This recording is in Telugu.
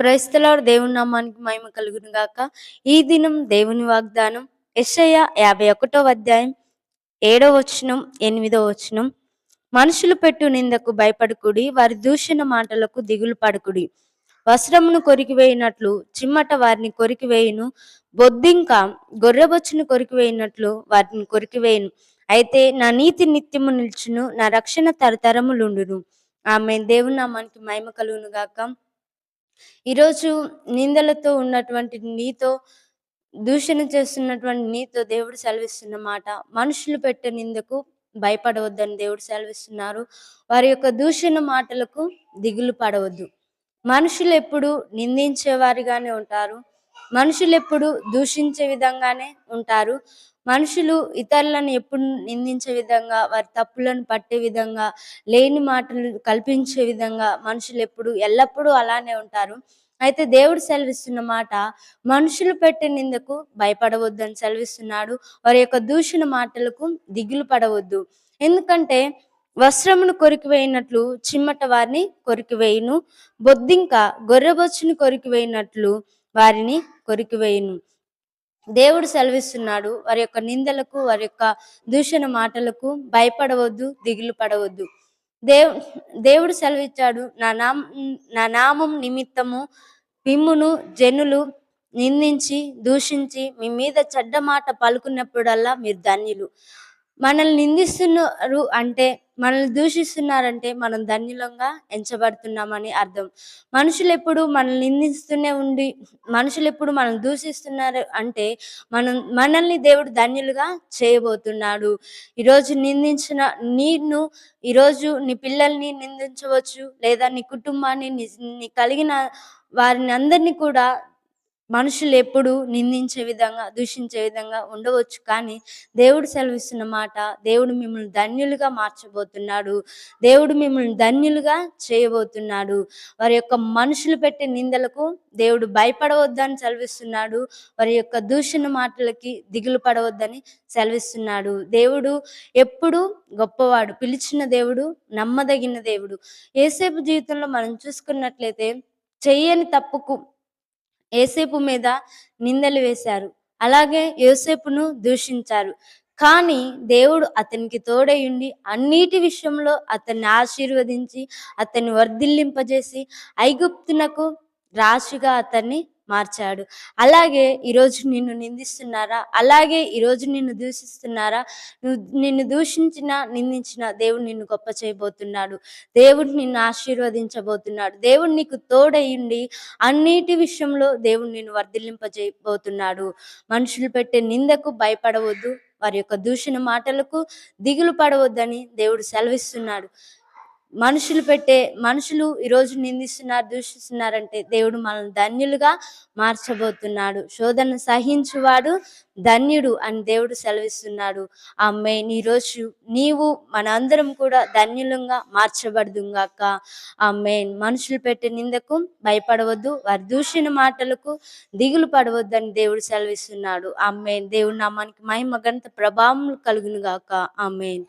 క్రైస్తలాడు దేవుని నామానికి మహిమ కలుగును గాక. ఈ దినం దేవుని వాగ్దానం యెషయ యాభై ఒకటో అధ్యాయం ఏడో వచనం ఎనిమిదో వచనం. మనుషులు పెట్టు నిందకు భయపడుకుడి వారి దూషణ మాటలకు దిగులు పడుకుడి. వస్త్రమును కొరికివేయినట్లు చిమ్మట వారిని కొరికివేయును. బొద్దింక గొర్రెబొచ్చును కొరికివేయినట్లు వారిని కొరికివేయును. అయితే నా నీతి నిత్యము నిల్చును నా రక్షణ తరతరములుండును. ఆమె దేవుని నామానికి మహిమ కలుగును గాక. ఈరోజు నిందలతో ఉన్నటువంటి నీతో దూషణ చేస్తున్నటువంటి నీతో దేవుడు సెలవిస్తున్న మాట మనుషులు పెట్టే నిందకు భయపడవద్దని దేవుడు సెలవిస్తున్నారు. వారి యొక్క దూషణ మాటలకు దిగులు పడవద్దు. మనుషులు ఎప్పుడు నిందించేవారిగానే ఉంటారు. మనుషులు ఎప్పుడు దూషించే విధంగానే ఉంటారు. మనుషులు ఇతరులను ఎప్పుడు నిందించే విధంగా వారి తప్పులను పట్టే విధంగా లేని మాటలు కల్పించే విధంగా మనుషులు ఎప్పుడు ఎల్లప్పుడూ అలానే ఉంటారు. అయితే దేవుడు సెలవిస్తున్న మాట మనుషులు పెట్టే నిందకు భయపడవద్దు అని సెలవిస్తున్నాడు. వారి యొక్క దూషణ మాటలకు దిగులు పడవద్దు. ఎందుకంటే వస్త్రమును కొరికివేయినట్లు చిమ్మట వారిని కొరికివేయును. బొద్దింక గొర్రెబొచ్చును కొరికివేయినట్లు వారిని కొరికివేయును. దేవుడు సెలవిస్తున్నాడు వారి యొక్క నిందలకు వారి యొక్క దూషణ మాటలకు భయపడవద్దు దిగులు పడవద్దు. దేవు దేవుడు సెలవిచ్చాడు నా నామ నా నామం నిమిత్తము మిమ్మును జనులు నిందించి దూషించి మీ మీద చెడ్డ మాట పలుకున్నప్పుడల్లా మీరు ధన్యులు. మనల్ని నిందిస్తున్నారు అంటే మనల్ని దూషిస్తున్నారంటే మనం ధన్యులంగా ఎంచబడుతున్నామని అర్థం. మనుషులు ఎప్పుడు మనల్ని నిందిస్తూనే ఉండి మనుషులు ఎప్పుడు మనల్ని దూషిస్తున్నారు అంటే మనం మనల్ని దేవుడు ధన్యులుగా చేయబోతున్నాడు. ఈరోజు నిందించిన నీను ఈరోజు నీ పిల్లల్ని నిందించవచ్చు లేదా నీ కుటుంబాన్ని నీ నీ కలిగిన వారిని అందరినీ కూడా మనుషులు ఎప్పుడు నిందించే విధంగా దూషించే విధంగా ఉండవచ్చు. కానీ దేవుడు సెలవిస్తున్న మాట దేవుడు మిమ్మల్ని ధన్యులుగా మార్చబోతున్నాడు. దేవుడు మిమ్మల్ని ధన్యులుగా చేయబోతున్నాడు. వారి యొక్క మనుషులు పెట్టే నిందలకు దేవుడు భయపడవద్దని సెలవిస్తున్నాడు. వారి యొక్క దూషణ మాటలకి దిగులు పడవద్దని సెలవిస్తున్నాడు. దేవుడు ఎప్పుడు గొప్పవాడు పిలిచిన దేవుడు నమ్మదగిన దేవుడు. ఏసేపు జీవితంలో మనం చూసుకున్నట్లయితే చేయని తప్పుకు ఏసేపు మీద నిందలు వేశారు. అలాగే యోసేపును దూషించారు. కానీ దేవుడు అతనికి తోడయుండి అన్నిటి విషయంలో అతన్ని ఆశీర్వదించి అతన్ని వర్ధిల్లింపజేసి ఐగుప్తునకు రాశిగా అతన్ని మార్చాడు. అలాగే ఈరోజు నిన్ను నిందిస్తున్నారా? అలాగే ఈరోజు నిన్ను దూషిస్తున్నారా? నువ్వు నిన్ను దూషించిన నిందించిన దేవుడు నిన్ను గొప్ప చేయబోతున్నాడు. దేవుడు నిన్ను ఆశీర్వదించబోతున్నాడు. దేవుడు నీకు తోడయ్యుండి అన్నిటి విషయంలో దేవుడు నిన్ను వర్ధిల్లింపజేయబోతున్నాడు. మనుషులు పెట్టే నిందకు భయపడవద్దు. వారి యొక్క దూషణ మాటలకు దిగులు పడవద్దని దేవుడు సెలవిస్తున్నాడు. మనుషులు పెట్టే మనుషులు ఈరోజు నిందిస్తున్నారు దూషిస్తున్నారంటే దేవుడు మనల్ని ధన్యులుగా మార్చబోతున్నాడు. శోధన సహించువాడు ధన్యుడు అని దేవుడు సెలవిస్తున్నాడు. అమ్మే ఈరోజు నీవు మనందరం కూడా ధన్యులంగా మార్చబడుదుగాక. అమ్మే మనుషులు పెట్టే నిందకు భయపడవద్దు వారి దూషణ మాటలకు దిగులు పడవద్దు అని దేవుడు సెలవిస్తున్నాడు. అమ్మే దేవుడు నామానికి మహిమ గంత ప్రభావం కలుగునుగాక. అమ్మేన్